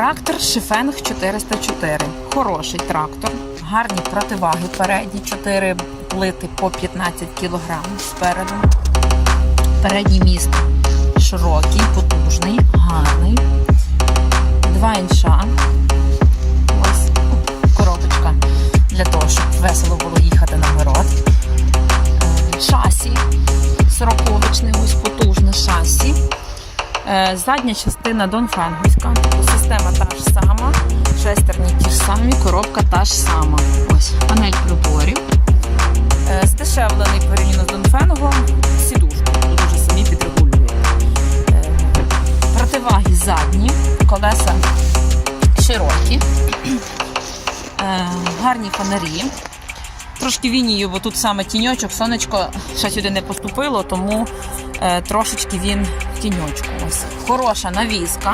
Трактор Шифенг 404. Хороший трактор. Гарні противаги передні, 4 плити по 15 кг спереду. Передній міст широкий, потужний, гарний. Два інша. Ось коробочка для того, щоб весело було їхати на город. Е, Шасі сороковичне, ось потужне шасі. Е, Задня частина донфенгівська. Система та ж сама, шестерні ті ж самі, коробка та ж сама. Ось панель приборів. Е, Здешевлений порівняно з донфенгом, сідушку тут уже самі підрегулюєте. Е, Противаги задні, колеса широкі, гарні фонарі. Трошки вінію, бо тут саме тіньочок, сонечко ще сюди не поступило, тому трошечки він тіньочку. Ось. Хороша навіска.